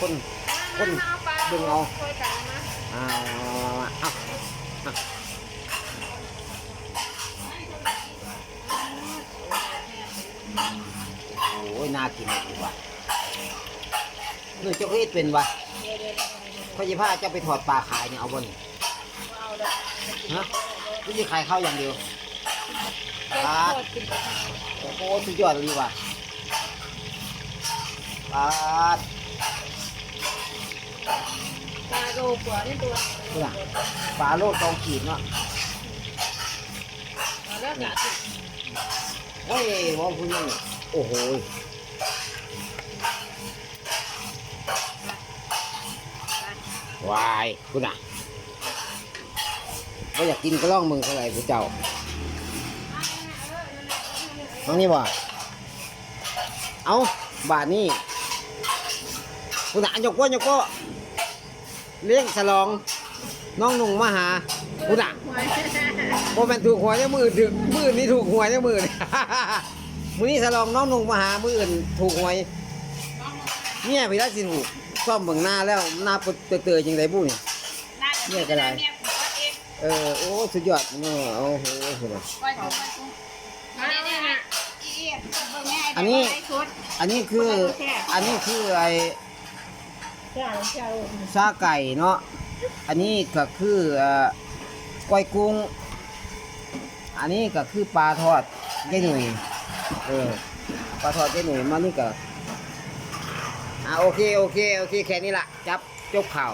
คนคนมาเอาปลาดึงเอาช่วยกันนะอ่าเอาเอาโอ้ยน่ากินเลยว่ะนี่เจ้าก็เฮ็ดเป็นวะเดี๋ยวเดี๋ยวเดี๋ยวเดี๋ยวพ่อจะพาเจ้าไปถอดปลาขายเนี่ยเอาบนเอาเด้อฮะนี่จะขายข้าวอย่างเดียวเก็บปลาโคตรกินไปโอ้โหสุดยอดเลยว่ะ ปลาปลาโลกว่านี่ตัวเนี่ยปลาโลดตองขีดเนาะเอาแล้วเนี่ยเฮ้ยว่าคุณนี่โอ้โหวายคุณอะไม่อยากกินก็ล่องมึงเท่าไหร่ผู้เจ้าน้องนี่บ่เอาบาทนี่ คุณอะยกก้ยกก้เลี้ยงฉลอง น้องหนุ่งมาหาคุณอะหวยโมเป็นถูกหวยเนี่ยมืออื่นถึกมือนี่ถูกหวยเนี่ยมือมือนี้ฉลองน้องหนุ่งมาหามืออื่นถูกหวยเนี่ยพี่รัชสิถูกซ่อมเบิ่งหน้าแล้วหน้าเปื่อยๆจริงไรบุ้นี่เนี่ยก็ได้เนี่ยก็เองเออโอ้สุดยอดเนาะโอ้โหอันนี้อันนี้คืออันนี้คือไอ ซาไก่เนาะ อันนี้ก็คือก้อยกุ้ง อันนี้ก็คือปลาทอดเจ๊หนุ่ยเออ ปลาทอดเจ๊หนุ่ยมานี่ก็อ่าโอเค โอเค โอเค แค่นี้ละจับจบข่าว